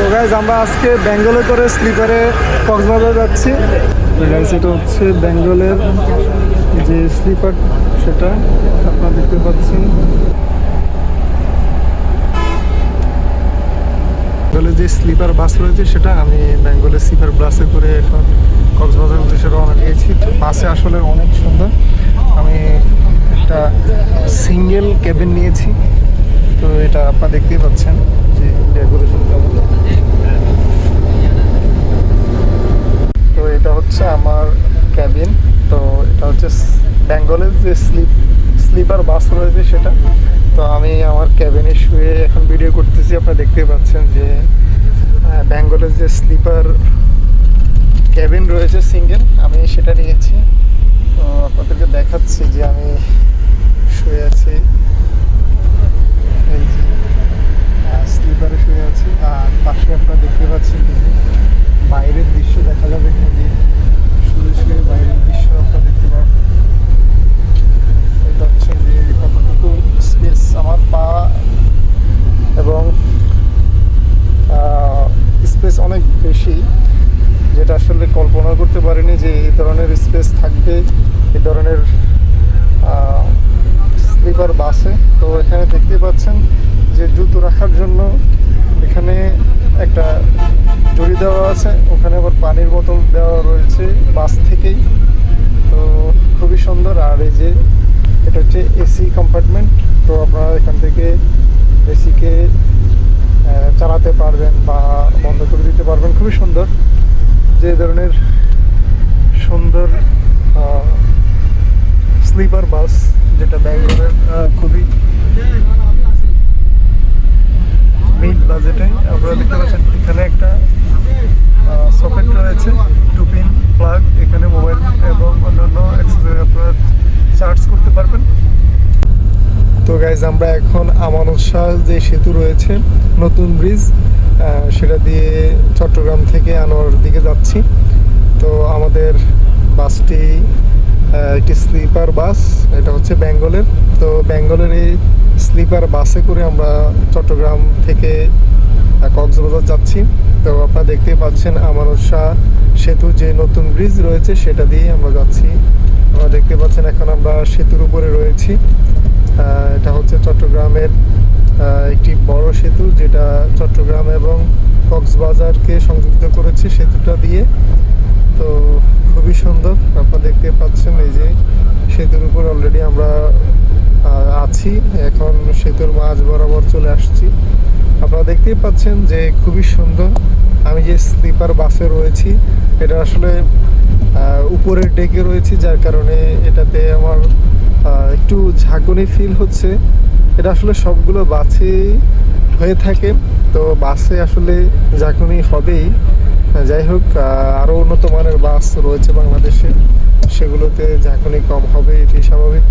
তো গাইজ আমরা আজকে বেঙ্গলে করে স্লিপারে কক্সবাজার যাচ্ছি। গাইজ এটা হচ্ছে বেঙ্গলের যে স্লিপার, সেটা আপনারা দেখতে পাচ্ছেন। বেঙ্গলে যে স্লিপার বাস রয়েছে, সেটা আমি বেঙ্গলের স্লিপার বাসে করে এখন কক্সবাজার উদ্দেশ্যে রওনা দিয়েছি। বাসে আসলে অনেক সুন্দর। আমি একটা সিঙ্গেল ক্যাবিন নিয়েছি। তো এটা আপনারা দেখতেই পাচ্ছেন। যে ডেকোরেশন তো এটা হচ্ছে আমার ক্যাবিন তো এটা হচ্ছে বেঙ্গলের যে স্লিপ স্লিপার বাস রয়েছে সেটা। তো আমি আমার ক্যাবিনে শুয়ে এখন ভিডিও করতেছি, আপনারা দেখতেই পাচ্ছেন যে বেঙ্গলের যে স্লিপার ক্যাবিন রয়েছে সিঙ্গেল আমি সেটা নিয়েছি। তো আপনাদেরকে দেখাচ্ছি যে আমি শুয়ে আছি এই যে স্লিপারে শুয়ে আছি আর পাশে আপনারা দেখতে পাচ্ছেন যে বাইরের দৃশ্য দেখা যাবে এখান দিয়ে শুয়ে শুয়ে বাইরের দৃশ্য আপনারা দেখতে পাবেন এটা হচ্ছে যে কতটুকু স্পেস আমার পা এবং স্পেস অনেক বেশি যেটা আসলে কল্পনা করতে পারিনি যে এই ধরনের স্পেস থাকবে, এই ধরনের স্লিপার বাসে তো এখানে দেখতে পাচ্ছেন যে জুতো রাখার জন্য এখানে একটা জড়ি দেওয়া আছে, ওখানে আবার পানির বোতল দেওয়া রয়েছে বাস থেকেই। তো খুবই সুন্দর। আর এই যে এটা হচ্ছে এসি কম্পার্টমেন্ট তো আপনারা এখান থেকে এসিকে চালাতে পারবেন বা বন্ধ করে দিতে পারবেন। খুবই সুন্দর। যে ধরনের সুন্দর স্লিপার বাস যেটা ব্যাঙ্গালোরের খুবই মিড বাজেটে আপনারা দেখতে পাচ্ছেন, এখানে একটা সকেট রয়েছে টু পিন প্লাগ এখানে মোবাইল এবং অন্যান্য আপনারা চার্জ করতে পারবেন। তো গাইজ আমরা এখন আমানত শাহ যে সেতু রয়েছে, নতুন ব্রিজ সেটা দিয়ে চট্টগ্রাম থেকে আনোয়ার দিকে যাচ্ছি। তো আমাদের বাসটি একটি স্লিপার বাস, এটা হচ্ছে বেঙ্গলের। তো বেঙ্গলের এই স্লিপার বাসে করে আমরা চট্টগ্রাম থেকে কক্সবাজার যাচ্ছি। তো আপনারা দেখতেই পাচ্ছেন আমানত শাহ সেতু যে নতুন ব্রিজ রয়েছে, সেটা দিয়ে আমরা যাচ্ছি। আপনারা দেখতে পাচ্ছেন এখন আমরা সেতুর উপরে রয়েছি। এটা হচ্ছে চট্টগ্রামের সেতু, যেটা চট্টগ্রাম এবং কক্সবাজারকে সংযুক্ত করেছে সেতুটা দিয়ে। তো খুবই সুন্দর, আপনারা দেখতে পাচ্ছেন এই যে সেতুর উপর অলরেডি আমরা আছি। এখন সেতুর মাঝ বরাবর চলে আসছি। আপনারা দেখতেই পাচ্ছেন যে খুবই সুন্দর। আমি যে স্লিপার বাসে রয়েছি, এটা আসলে উপরের ডেকে রয়েছি, যার কারণে এটাতে আমার একটু ঝাঁকুনি ফিল হচ্ছে। এটা আসলে সবগুলো বাসে হয়ে থাকে। তো বাসে আসলে ঝাঁকুনি হবেই, যাই হোক আরও আরও উন্নত মানের বাস রয়েছে বাংলাদেশে। সেগুলোতে ঝাঁকুনি কম হবে এটি স্বাভাবিক।